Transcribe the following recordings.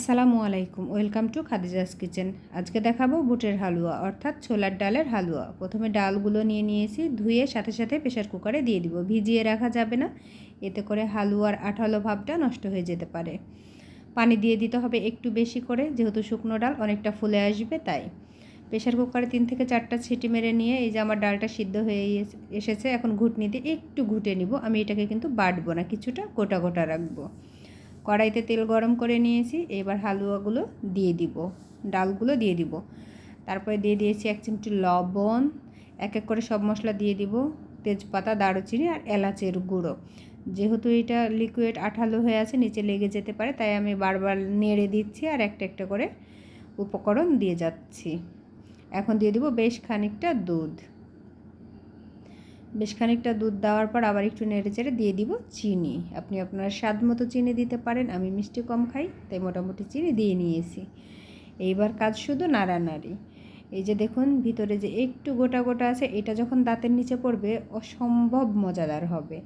আসসালামু আলাইকুম, welcome to Khadija's kitchen. আজকে দেখাবো বুটের হালুয়া, অর্থাৎ ছোলার ডালের হালুয়া। প্রথমে ডালগুলো নিয়ে নিয়েছি, ধুয়ে সাথে সাথে প্রেশার কুকারে দিয়ে দিব। ভিজিয়ে রাখা যাবে না, এতে করে হালুয়ার আঠালো ভাবটা নষ্ট হয়ে যেতে পারে। পানি দিয়ে দিতে হবে একটু বেশি করে, যেহেতু শুকনো ডাল অনেকটা ফুলে আসবে তাই। প্রেশার কুকারে তিন থেকে চারটা ছিটি মেরে নিয়ে, এই যে আমার ডালটা সিদ্ধ হয়ে এসেছে, এখন ঘুটনি দিয়ে একটু ঘুটে নিব। আমি এটাকে কিন্তু বাটবো না, কিছুটা গোটা গোটা রাখব। কড়াইতে তেল গরম করে নিয়েছি, এবার হালুয়াগুলো দিয়ে দিব, ডালগুলো দিয়ে দিব। তারপরে দিয়ে দিয়েছি এক চিমটি লবণ, এক এক করে সব মশলা দিয়ে দিব, তেজপাতা, দারুচিনি আর এলাচের গুঁড়ো। যেহেতু এটা লিকুইড আঠালো হয়ে আছে, নিচে লেগে যেতে পারে, তাই আমি বারবার নেড়ে দিচ্ছি আর একটা একটা করে উপকরণ দিয়ে যাচ্ছি। এখন দিয়ে দিব বেশ খানিকটা দুধ। বেশ খানিকটা দুধ দেওয়ার পর আবার একটু নেড়ে চেড়ে দিয়ে দিব চিনি। আপনি আপনার স্বাদ মতো চিনি দিতে পারেন, আমি মিষ্টি কম খাই, তাই মোটামুটি চিনি দিয়ে নিয়েছি। এইবার কাজ শুধু নাড়ানাড়ি। এই যে দেখুন, ভিতরে যে একটু গোটা গোটা আছে, এটা যখন দাঁতের নিচে পড়বে, অসম্ভব মজাদার হবে।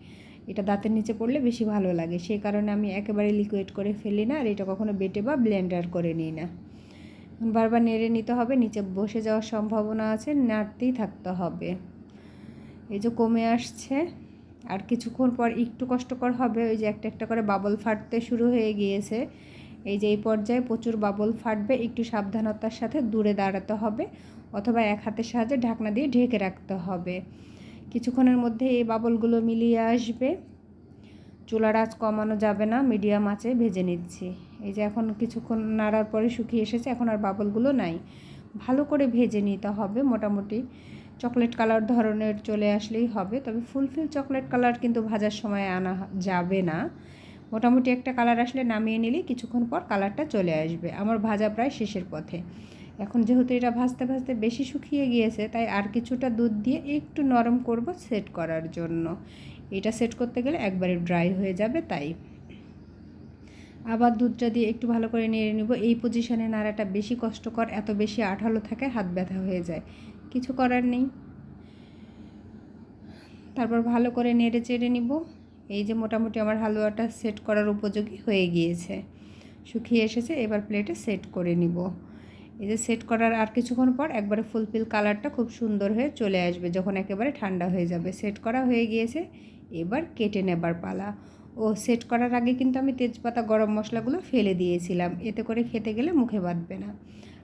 এটা দাঁতের নিচে পড়লে বেশি ভালো লাগে। সেই কারণে আমি একেবারে লিকুইড করে ফেলি না, আর এটা কখনো বেটে বা ব্লেন্ডার করে নিই না। বারবার নেড়ে নিতে হবে, নিচে বসে যাওয়ার সম্ভাবনা আছে, নাড়তেই থাকতে হবে। এই যে কমে আসছে, আর কিছুক্ষণ পর একটু কষ্টকর হবে, ওই যে একটা একটা করে বাবল ফাটতে শুরু হয়ে গিয়েছে। এই যে এই পর্যায়ে প্রচুর বাবল ফাটবে, একটু সাবধানতার সাথে দূরে দাঁড়াতে হবে, অথবা এক হাতের সাহায্যে ঢাকনা দিয়ে ঢেকে রাখতে হবে। কিছুক্ষণের মধ্যে এই বাবলগুলো মিলিয়ে আসবে। চুলার আঁচ কমানো যাবে না মিডিয়াম আঁচে ভেজে নিচ্ছি। এই যে এখন কিছুক্ষণ নাড়ার পরে শুকিয়ে এসেছে, এখন আর বাবলগুলো নাই। ভালো করে ভেজে নিতে হবে, মোটামুটি। চকলেট কালার ধরনের চলে আসলেই হবে। তবে ফুলফিল চকলেট কালার কিন্তু ভাজার সময় আনা যাবে না। মোটামুটি একটা কালার আসলে নামিয়ে নিলেই কিছুক্ষণ পর কালারটা চলে আসবে। আমার ভাজা প্রায় শেষের পথে। এখন যেহেতু এটা ভাজতে ভাজতে বেশি শুকিয়ে গিয়েছে, তাই আর কিছুটা দুধ দিয়ে একটু নরম করব সেট করার জন্য। এটা সেট করতে গেলে একবারে ড্রাই হয়ে যাবে তাই। আবার দুধটা দিয়ে একটু ভালো করে নেড়ে নেব। এই পজিশনে নাড়াটা বেশি কষ্টকর, এত বেশি আঠালো থাকে হাত ব্যথা হয়ে যায়। কিছু করার নেই। তারপর ভালো করে নেড়ে চেড়ে নিব। এই যে মোটামুটি আমার হালুয়াটা সেট করার উপযোগী হয়ে গিয়েছে। শুকিয়ে এসেছে, এবার প্লেটে সেট করে নিব। এই যে সেট করার আর কিছুক্ষণ পর একবারে ফুলফিল কালারটা খুব সুন্দর হয়ে চলে আসবে, যখন একেবারে ঠান্ডা হয়ে যাবে। সেট করা হয়ে গিয়েছে, এবার কেটে নেবার পালা। ও সেট করার আগে কিন্তু আমি তেজপাতা, গরম মশলাগুলো ফেলে দিয়েছিলাম। এতে করে খেতে গেলে মুখে বাঁধবে না।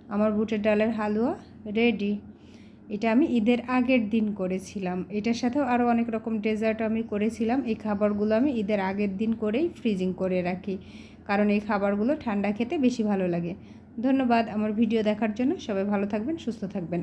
আমার বুটের ডালের হালুয়া রেডি এটা আমি ঈদের আগের দিন করেছিলাম। এটার সাথেও আরও অনেক রকম ডেজার্ট আমি করেছিলাম। এই খাবারগুলো আমি ঈদের আগের দিন করেই ফ্রিজিং করে রাখি। কারণ এই খাবারগুলো ঠান্ডা খেতে বেশি ভালো লাগে। ধন্যবাদ আমার ভিডিও দেখার জন্য। সবাই ভালো থাকবেন, সুস্থ থাকবেন।